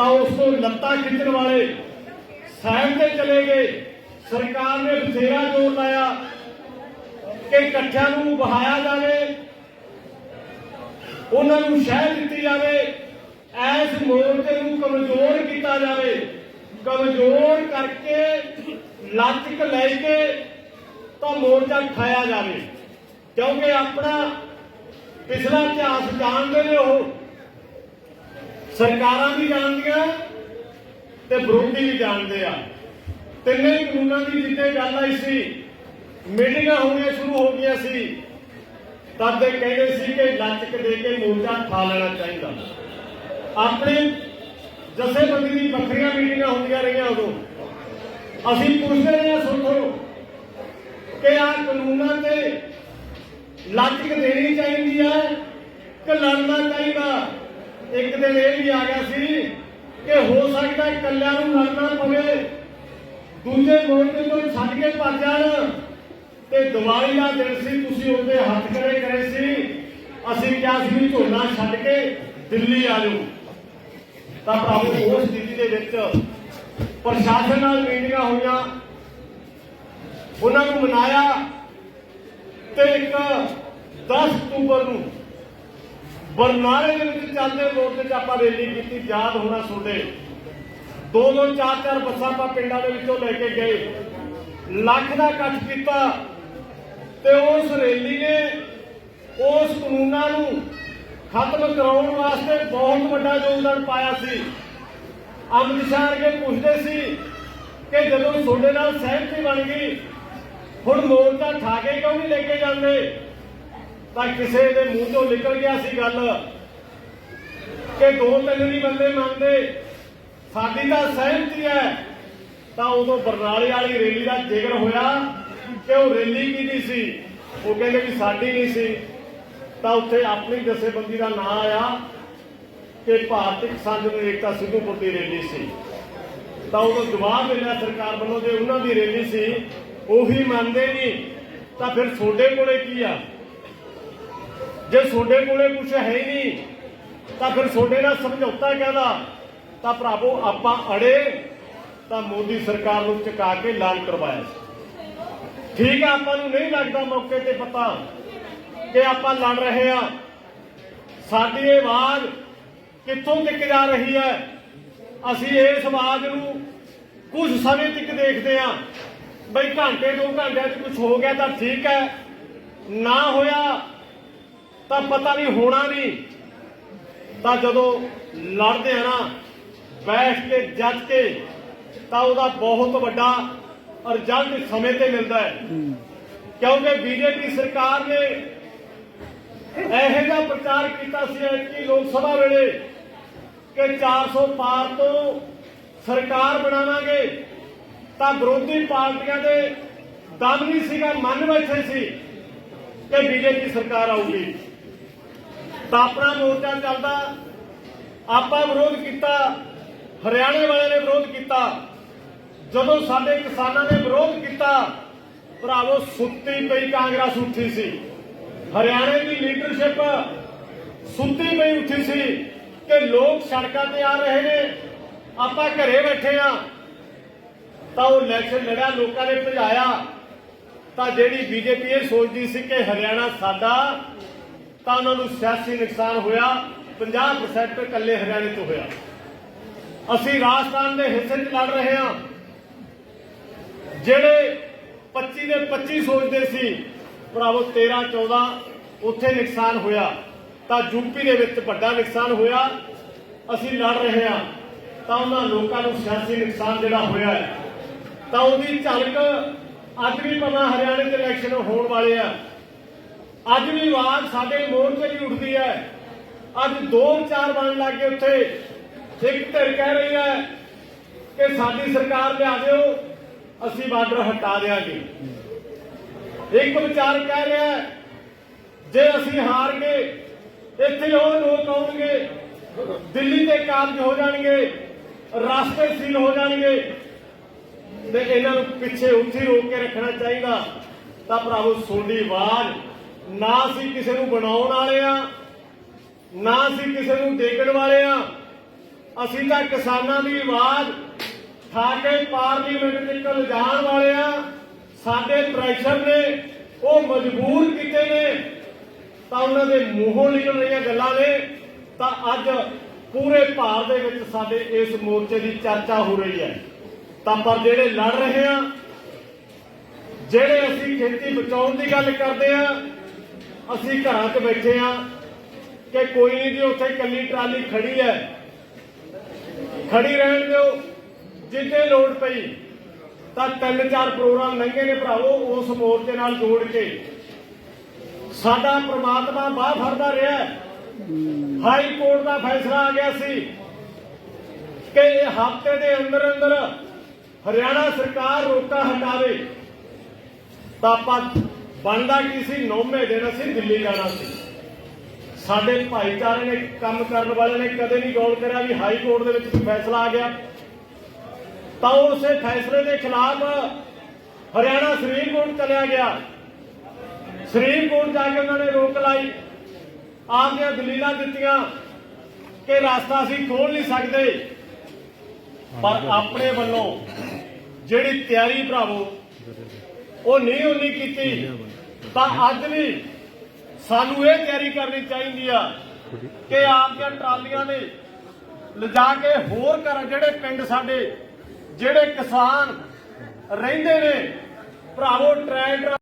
ਤਾਂ ਉਸ ਤੋਂ ਲੱਤਾਂ ਖਿੱਚਣ ਵਾਲੇ ਸਾਈਡ ਤੇ ਚਲੇ ਗਏ। ਸਰਕਾਰ ਨੇ ਬਥੇਰਾ ਜ਼ੋਰ ਲਾਇਆ ਕਿ ਇਕੱਠਿਆਂ ਨੂੰ ਬਹਾਇਆ ਜਾਵੇ, ਉਹਨਾਂ ਨੂੰ ਸ਼ਹਿ ਦਿੱਤੀ ਜਾਵੇ, ਐਸ ਮੋਰਚੇ ਨੂੰ ਕਮਜ਼ੋਰ ਕੀਤਾ ਜਾਵੇ। ਕਮਜ਼ੋਰ ਕਰਕੇ ਲਾਚਕ ਲੈ ਕੇ ਤਾਂ ਮੋਰਚਾ ਖਾਇਆ ਜਾਵੇ। ਕਿਉਂਕਿ ਆਪਣਾ ਪਿਛਲਾ ਇਤਿਹਾਸ ਜਾਣਦੇ ਨੇ ਉਹ। ਸਰਕਾਰਾਂ ਵੀ ਜਾਣਦੀਆਂ ਤੇ ਵਿਰੋਧੀ ਵੀ ਜਾਣਦੇ ਆ। ਤਿੰਨੇ ਕਾਨੂੰਨਾਂ ਦੀ ਜਿੱਤੇ ਗੱਲ ਆਈ ਸੀ, ਮੀਟਿੰਗਾਂ ਹੋਣੀਆਂ ਸ਼ੁਰੂ ਹੋ ਗਈਆਂ ਸੀ, ਤਦ ਦੇ ਕਹਿੰਦੇ ਸੀ ਕਿ ਲਚਕ ਦੇ ਕੇ ਮੋਰਚਾ ਖਾ ਲੈਣਾ ਚਾਹੀਦਾ। ਆਪਣੇ ਜਥੇਬੰਦੀ ਦੀ ਵੱਖਰੀਆਂ ਮੀਟਿੰਗਾਂ ਹੁੰਦੀਆਂ ਰਹੀਆਂ ਉਦੋਂ। ਅਸੀਂ ਪੁੱਛਦੇ ਰਹੇ ਹਾਂ, ਸੁਣੋ, ਕਿ ਆ ਕਾਨੂੰਨਾਂ ਤੇ ਲਚਕ ਦੇਣੀ ਚਾਹੀਦੀ ਹੈ ਕਿ ਲੜਨਾ ਚਾਹੀਦਾ? ਇੱਕ ਦਿਨ ਇਹ ਵੀ ਆ ਗਿਆ ਸੀ ਕਿ ਹੋ ਸਕਦਾ ਇਕੱਲਿਆਂ ਨੂੰ ਲੜਨਾ ਪਵੇ। ਦੂਜੇ ਮੋਰਚੇ ਤੋਂ ਛੱਡ ਕੇ ਭੱਜ ਜਾਣ। ਤੇ ਦੀਵਾਲੀ ਦਾ ਦਿਨ ਸੀ, ਤੁਸੀਂ ਉਹਦੇ ਹੱਥ ਖੜੇ ਕਰੇ ਸੀ। ਅਸੀਂ ਕਿਹਾ ਸੀ ਵੀ ਝੋਨਾ ਛੱਡ ਕੇ ਦਿੱਲੀ ਆ ਜਾਓ। ਤਾਂ ਪ੍ਰਭੂ ਉਸ ਸਥਿਤੀ ਦੇ ਵਿੱਚ ਪ੍ਰਸ਼ਾਸਨ ਨਾਲ ਮੀਟਿੰਗਾਂ ਹੋਈਆਂ। ਉਹਨਾਂ ਨੂੰ ਮਨਾਇਆ ਤੇ ਇੱਕ 10 ਅਕਤੂਬਰ ਨੂੰ ਬਰਨਾਲੇ ਦੇ ਵਿੱਚ ਚੱਲਦੇ ਰੋਡ ਤੇ ਆਪਾਂ ਰੈਲੀ ਕੀਤੀ, ਯਾਦ ਹੋਣਾ ਤੁਹਾਡੇ। ਦੋ ਦੋ, ਚਾਰ ਚਾਰ ਬੱਸਾਂ ਆਪਾਂ ਪਿੰਡਾਂ ਦੇ ਵਿੱਚੋਂ ਲੈ ਕੇ ਗਏ। ਲੱਖ ਦਾ ਇਕੱਠ ਕੀਤਾ। ਤੇ ਉਸ ਰੈਲੀ ਨੇ ਉਸ ਕਾਨੂੰਨਾਂ ਨੂੰ ਖਤਮ ਕਰਾਉਣ ਵਾਸਤੇ ਬਹੁਤ ਵੱਡਾ ਯੋਗਦਾਨ ਪਾਇਆ ਸੀ। ਅਮਿਤ ਸ਼ਾਹ ਵਰਗੇ ਪੁੱਛਦੇ ਸੀ ਕਿ ਜਦੋਂ ਤੁਹਾਡੇ ਨਾਲ ਸਹਿਮਤੀ ਬਣ ਗਈ, ਹੁਣ ਮੋਰਚਾ ਠਾ ਕੇ ਕਿਉਂ ਨਹੀਂ ਲੈ ਕੇ ਜਾਂਦੇ? ਤਾਂ ਕਿਸੇ ਦੇ ਮੂੰਹ ਤੋਂ ਨਿਕਲ ਗਿਆ ਸੀ ਗੱਲ ਕਿ ਦੋ ਤਿੰਨ ਨਹੀਂ ਬੰਦੇ ਮੰਨਦੇ। ਸਾਡੀ ਤਾਂ ਸਹਿਮਤੀ ਹੈ। ਤਾਂ ਉਦੋਂ ਬਰਨਾਲੇ ਵਾਲੀ ਰੈਲੀ ਦਾ ਜ਼ਿਕਰ ਹੋਇਆ ਕਿ ਉਹ ਰੈਲੀ ਕਿਹਦੀ ਸੀ? ਉਹ ਕਹਿੰਦੇ ਵੀ ਸਾਡੀ ਨਹੀਂ ਸੀ। ਤਾਂ ਉੱਥੇ ਆਪਣੀ ਜਥੇਬੰਦੀ ਦਾ ਨਾਂ ਆਇਆ ਕਿ ਭਾਰਤੀ ਕਿਸਾਨ ਜਨ ਏਕਤਾ ਸਿੱਧੂਪੁਰ ਦੀ ਰੈਲੀ ਸੀ। ਤਾਂ ਉਦੋਂ ਜਵਾਬ ਮਿਲਿਆ ਸਰਕਾਰ ਵੱਲੋਂ ਜੇ ਉਹਨਾਂ ਦੀ ਰੈਲੀ ਸੀ, ਉਹੀ ਮੰਨਦੇ ਨਹੀਂ, ਤਾਂ ਫਿਰ ਤੁਹਾਡੇ ਕੋਲੇ ਕੀ ਆ? ਜੇ ਤੁਹਾਡੇ ਕੋਲੇ ਕੁਝ ਹੈ ਹੀ ਨਹੀਂ, ਤਾਂ ਫਿਰ ਤੁਹਾਡੇ ਨਾਲ ਸਮਝੌਤਾ ਕਾਹਦਾ? ਤਾਂ ਭਰਾਵੋ, ਆਪਾਂ ਅੜੇ, ਤਾਂ ਮੋਦੀ ਸਰਕਾਰ ਨੂੰ ਚੁਕਾ ਕੇ ਲਾਲ ਕਰਵਾਇਆ ਠੀਕ ਹੈ, ਆਪਾਂ ਨੂੰ ਨਹੀਂ ਲੱਗਦਾ ਮੌਕੇ ਤੇ ਪਤਾ ਕਿ ਆਪਾਂ ਲੜ ਰਹੇ ਆ ਸਾਡੀ ਇਹ ਆਵਾਜ਼ ਕਿੱਥੋਂ ਤੱਕ ਜਾ ਰਹੀ ਹੈ? ਅਸੀਂ ਇਸ ਆਵਾਜ਼ ਨੂੰ ਕੁਝ ਸਮੇਂ ਤੱਕ ਦੇਖਦੇ ਆ ਬਈ ਘੰਟੇ, ਦੋ ਘੰਟਿਆਂ 'ਚ ਕੁਝ ਹੋ ਗਿਆ ਤਾਂ ਠੀਕ ਹੈ। ਨਾ ਹੋਇਆ ਤਾਂ ਪਤਾ ਨਹੀਂ ਹੋਣਾ ਨਹੀਂ। ਤਾਂ ਜਦੋਂ ਲੜਦੇ ਆ ਨਾ, ਬੈਠ ਕੇ, ਜੱਜ ਕੇ, ਤਾਂ ਉਹਦਾ ਬਹੁਤ ਵੱਡਾ ਰਿਜ਼ਲਟ ਸਮੇਂ ਤੇ ਮਿਲਦਾ ਹੈ। ਕਿਉਂਕਿ ਬੀਜੇਪੀ ਸਰਕਾਰ ਨੇ ਇਹੋ ਜਿਹਾ ਪ੍ਰਚਾਰ ਕੀਤਾ ਸੀ ਕਿ ਲੋਕ ਸਭਾ ਵੇਲੇ ਕਿ 400 ਪਾਰ ਤੋਂ ਸਰਕਾਰ ਬਣਾਵਾਂਗੇ। ਤਾਂ ਵਿਰੋਧੀ ਪਾਰਟੀਆਂ ਦੇ ਦਮ ਨਹੀਂ ਸੀਗਾ, ਮੰਨ ਬੈਠੇ ਸੀ ਕਿ ਬੀਜੇਪੀ ਸਰਕਾਰ ਆਊਗੀ। ਤਾਂ ਆਪਣਾ ਮੋਰਚਾ ਚੱਲਦਾ, ਆਪਾਂ ਵਿਰੋਧ ਕੀਤਾ, ਹਰਿਆਣੇ ਵਾਲਿਆਂ ਨੇ ਵਿਰੋਧ ਕੀਤਾ। ਜਦੋਂ ਸਾਡੇ ਕਿਸਾਨਾਂ ਨੇ ਵਿਰੋਧ ਕੀਤਾ, ਭਰਾਵੋ, ਸੁੱਤੀ ਪਈ ਕਾਂਗਰਸ ਉੱਠੀ ਸੀ। ਹਰਿਆਣੇ ਦੀ ਲੀਡਰਸ਼ਿਪ ਸੁੱਤੀ ਪਈ ਉੱਠੀ ਸੀ ਕਿ ਲੋਕ ਸੜਕਾਂ ਤੇ ਆ ਰਹੇ ਨੇ, ਆਪਾਂ ਘਰੇ ਬੈਠੇ ਆ ਤਾਂ ਉਹ ਇਲੈਕਸ਼ਨ ਲੜਿਆ, ਲੋਕਾਂ ਨੇ ਭਜਾਇਆ। ਤਾਂ ਜਿਹੜੀ ਬੀਜੇਪੀ ਇਹ ਸੋਚਦੀ ਸੀ ਕਿ ਹਰਿਆਣਾ ਸਾਡਾ ਤਾਂ ਉਹਨਾਂ ਨੂੰ ਸਿਆਸੀ ਨੁਕਸਾਨ ਹੋਇਆ 50% ਇਕੱਲੇ ਹਰਿਆਣੇ ਤੋਂ ਹੋਇਆ। ਅਸੀਂ ਰਾਜਸਥਾਨ ਦੇ ਹਿੱਸੇ 'ਚ ਲੜ ਰਹੇ ਹਾਂ। ਜਿਹੜੇ 25 ਦੇ 25 ਸੋਚਦੇ ਸੀ, ਭਰਾਵੋ 13 14 ਉੱਥੇ ਨੁਕਸਾਨ ਹੋਇਆ। ਤਾਂ ਯੂਪੀ ਦੇ ਵਿੱਚ ਵੱਡਾ ਨੁਕਸਾਨ ਹੋਇਆ। ਅਸੀਂ ਲੜ ਰਹੇ ਹਾਂ। ਤਾਂ ਉਹਨਾਂ ਲੋਕਾਂ ਨੂੰ ਸਿਆਸੀ ਨੁਕਸਾਨ ਜਿਹੜਾ ਹੋਇਆ ਹੈ। ਤਾਂ ਉਹਦੀ ਝਲਕ ਅੱਜ ਵੀ ਪਤਾ ਹਰਿਆਣੇ ਦੇ ਇਲੈਕਸ਼ਨ ਹੋਣ ਵਾਲੇ ਆ। ਅੱਜ ਵੀ ਆਵਾਜ਼ ਸਾਡੇ ਮੋਰਚੇ ਦੀ ਉੱਠਦੀ ਹੈ। ਅੱਜ ਦੋ ਵਿਚਾਰ ਬਣ ਲੱਗ ਗਏ ਉੱਥੇ ਇੱਕ ਧਿਰ ਕਹਿ ਰਹੀ ਹੈ ਕਿ ਸਾਡੀ ਸਰਕਾਰ ਲਿਆ ਦਿਓ ਅਸੀਂ ਬਾਰਡਰ ਹਟਾ ਦੇਾਂਗੇ ਇੱਕ ਵਿਚਾਰ ਕਹਿ ਰਿਹਾ ਜੇ ਅਸੀਂ ਹਾਰ ਗਏ ਇੱਥੇ ਉਹ ਲੋਕ ਆਉਣਗੇ, ਦਿੱਲੀ ਦੇ ਕਾਰਜ ਹੋ ਜਾਣਗੇ ਰਾਸਤੇ ਸੀਲ ਹੋ ਜਾਣਗੇ, ਤੇ ਇਹਨਾਂ ਨੂੰ ਪਿੱਛੇ ਉੱਥੇ ਰੋਕ ਕੇ ਰੱਖਣਾ ਚਾਹੀਦਾ। ਤਾਂ ਭਰਾਵੋ ਸੋਡੀ ਆਵਾਜ਼ ਨਾ ਅਸੀਂ ਕਿਸੇ ਨੂੰ ਬਣਾਉਣ ਵਾਲੇ ਆ, ਨਾ ਅਸੀਂ ਕਿਸੇ ਨੂੰ ਦੇਖਣ ਵਾਲੇ ਆ। ਅਸੀਂ ਤਾਂ ਕਿਸਾਨਾਂ ਦੀ ਆਵਾਜ਼ ਠਾ ਕੇ ਪਾਰਲੀਮੈਂਟ ਤੱਕ ਲਿਜਾਣ ਵਾਲੇ ਆ। ਸਾਡੇ ਪ੍ਰੈਸ਼ਰ ਨੇ, ਉਹ ਮਜਬੂਰ ਕੀਤੇ ਨੇ। ਤਾਂ ਉਹਨਾਂ ਦੇ ਮੂੰਹੋਂ ਨਿਕਲ ਰਹੀਆਂ ਗੱਲਾਂ ਨੇ। ਤਾਂ ਅੱਜ ਪੂਰੇ ਭਾਰਤ ਦੇ ਵਿੱਚ ਸਾਡੇ ਇਸ ਮੋਰਚੇ ਦੀ ਚਰਚਾ ਹੋ ਰਹੀ ਹੈ। ਤਾਂ ਪਰ ਜਿਹੜੇ ਲੜ ਰਹੇ ਆ, ਜਿਹੜੇ ਅਸੀਂ ਖੇਤੀ ਬਚਾਉਣ ਦੀ ਗੱਲ ਕਰਦੇ ਆ ਅਸੀਂ ਘਰਾਂ 'ਚ ਬੈਠੇ ਆ ਕਿ ਕੋਈ ਨਹੀਂ ਜੀ, ਉੱਥੇ ਕੱਲੀ ਟਰਾਲੀ ਖੜੀ ਹੈ। ਖੜੀ ਰਹਿਣ ਦਿਓ। ਜਿੱਦੇ ਲੋੜ ਪਈ, ਤਾਂ ਤਿੰਨ ਚਾਰ ਪ੍ਰੋਗਰਾਮ ਲੰਘੇ ਨੇ ਭਰਾਵੋ, ਉਸ ਮੋਰਚੇ ਨਾਲ ਜੋੜ ਕੇ। ਸਾਡਾ ਪ੍ਰਮਾਤਮਾ ਬਾਹ ਫੜਦਾ ਰਿਹਾ। ਹਾਈ ਕੋਰਟ ਦਾ ਫੈਸਲਾ ਆ ਗਿਆ ਸੀ ਕਿ ਇਹ ਹਫ਼ਤੇ ਦੇ ਅੰਦਰ ਅੰਦਰ ਹਰਿਆਣਾ ਸਰਕਾਰ ਰੋਕਾ ਹਟਾਵੇ। ਤਾਂ ਆਪਾਂ ਬਣਦਾ ਕੀ ਸੀ? ਨੌਵੇਂ ਦਿਨ ਅਸੀਂ ਦਿੱਲੀ ਜਾਣਾ ਸੀ। ਸਾਡੇ ਭਾਈਚਾਰੇ ਨੇ ਕੰਮ ਕਰਨ ਵਾਲੇ ਨੇ ਕਦੇ ਨਹੀਂ ਗੌਰ ਕਰਿਆ ਵੀ ਹਾਈ ਕੋਰਟ ਦੇ ਵਿੱਚ ਕੋਈ ਫੈਸਲਾ ਆ ਗਿਆ। ਤਾਂ ਉਸੇ ਫੈਸਲੇ ਦੇ ਖਿਲਾਫ ਹਰਿਆਣਾ ਸੁਪਰੀਮ ਕੋਰਟ ਚਲਿਆ ਗਿਆ। ਸੁਪਰੀਮ ਕੋਰਟ ਜਾ ਕੇ ਉਹਨਾਂ ਨੇ ਰੋਕ ਲਾਈ। ਆਪਦੀਆਂ ਦਲੀਲਾਂ ਦਿੱਤੀਆਂ ਕਿ ਰਸਤਾ ਅਸੀਂ ਖੋਲ ਨਹੀਂ ਸਕਦੇ। ਪਰ ਆਪਣੇ ਵੱਲੋਂ ਜਿਹੜੀ ਤਿਆਰੀ ਭਰਾਵੋ ਉਹ ਨਹੀਂ ਉਨੀ ਕੀਤੀ। ਤਾਂ ਅੱਜ ਵੀ ਸਾਨੂੰ ਇਹ ਤਿਆਰੀ ਕਰਨੀ ਚਾਹੀਦੀ ਆ ਕਿ ਆਪਦੀਆਂ ਟਰਾਲੀਆਂ ਨੇ ਲਿਜਾ ਕੇ ਹੋਰ ਘਰ, ਜਿਹੜੇ ਪਿੰਡ ਸਾਡੇ, ਜਿਹੜੇ ਕਿਸਾਨ ਰਹਿੰਦੇ ਨੇ, ਭਰਾਵੋ, ਟਰੈਕਟਰ